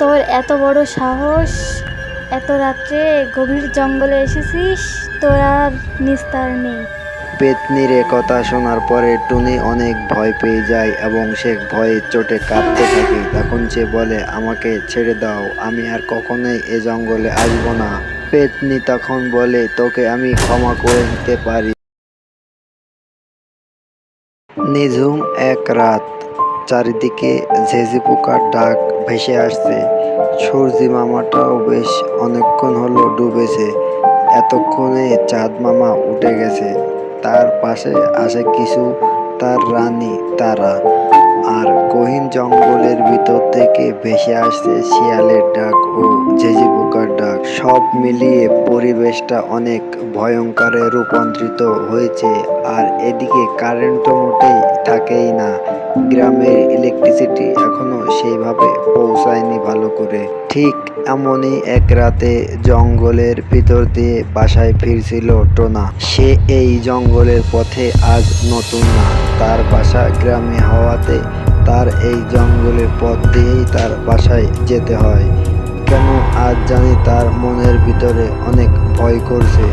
তোর এত বড় সাহস, এত রাত্রে গভীর জঙ্গলে এসেছিস, তোর আর নিস্তার নেই। পেতনির কথা শোনার পরে টুনি অনেক ভয় পেয়ে যায় এবং সে ভয়ে চোটে কাঁপতে থাকে। তখন সে বলে, আমাকে ছেড়ে দাও, আমি আর কখনোই এ জঙ্গলে আসব না। পেতনি তখন বলে, তোকে আমি ক্ষমা করে দিতে পারি। নিঝুম এক রাত। চারিদিকে ঝেঝি পোকার ডাক ভেসে আসছে। সূর্যি মামাটাও বেশ অনেকক্ষণ হলো ডুবেছে। এতক্ষণে চাঁদ মামা উঠে গেছে। তার পাশে আসে কিছু তার রানী তারা। আর গহীন জঙ্গলের ভিতর থেকে ভেসে আসছে শিয়ালের ডাক ও ঝেঝি পোকার ডাক। সব মিলিয়ে পরিবেশটা অনেক ভয়ঙ্করে রূপান্তরিত হয়েছে। আর এদিকে কারেন্ট তো মোটেই থাকেই না। গ্রামের ইলেকট্রিসিটি এখনও সেইভাবে পৌঁছায়নি ভালো করে। ঠিক এমনই এক রাতে জঙ্গলের ভিতর দিয়ে বাসায় ফিরছিল টোনা। সে এই জঙ্গলের পথে আজ নতুন না। তার বাসা গ্রামে হওয়াতে তার এই জঙ্গলের পথ দিয়েই তার বাসায় যেতে হয়। কেন আজ জানি তার মনের ভিতরে অনেক ভয় করছে।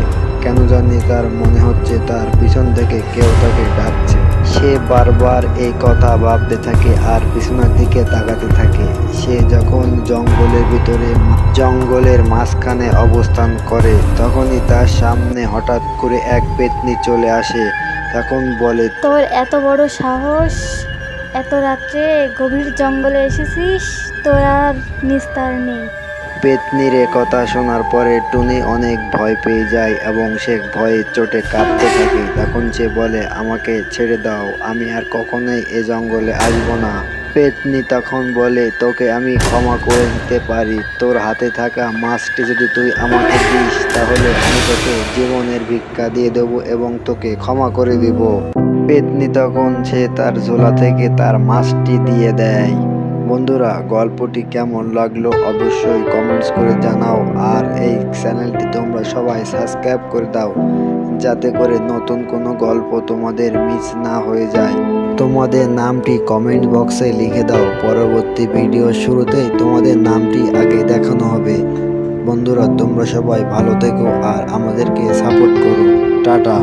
কেন জানি তার মনে হচ্ছে তার পিছন থেকে কেউ তাকে ডাকছে। সে বারবার এই কথা ভাবতে থাকে আর পিছনের দিকে তাকাতে থাকে। সে যখন জঙ্গলের ভিতরে, জঙ্গলের মাঝখানে অবস্থান করে, তখনই তার সামনে হঠাৎ করে এক পেতনি চলে আসে। তখন বলে, তোর এত বড় সাহস, এত রাত্রে গভীর জঙ্গলে এসেছিস, তোর আর নিস্তার নেই। পেতনির কথা শোনার পরে টুনি অনেক ভয় পেয়ে যায় এবং সে ভয়ে চোটে কাঁপতে থাকে। তখন সে বলে, আমাকে ছেড়ে দাও, আমি আর কখনোই এ জঙ্গলে আসব না। পেতনি তখন বলে, তোকে আমি ক্ষমা করে দিতে পারি। তোর হাতে থাকা মাছটি যদি তুই আমাকে দিস, তাহলে আমি তোকে জীবনের ভিক্ষা দিয়ে দেবো এবং তোকে ক্ষমা করে দিব। পেতনি তখন সে তার ঝোলা থেকে তার মাছটি দিয়ে দেয়। বন্ধুরা, গল্পটি কেমন লাগল অবশ্যই কমেন্টস করে জানাও। আর এই চ্যানেলটি তোমরা সবাই সাবস্ক্রাইব করে দাও, যাতে করে নতুন কোনো গল্প তোমাদের মিস না হয়ে যায়। তোমাদের নামটি কমেন্ট বক্সে লিখে দাও। পরবর্তী ভিডিও শুরুতেই তোমাদের নামটি আগে দেখানো হবে। বন্ধুরা, তোমরা সবাই ভালো থেকো আর আমাদেরকে সাপোর্ট করো। টাটা।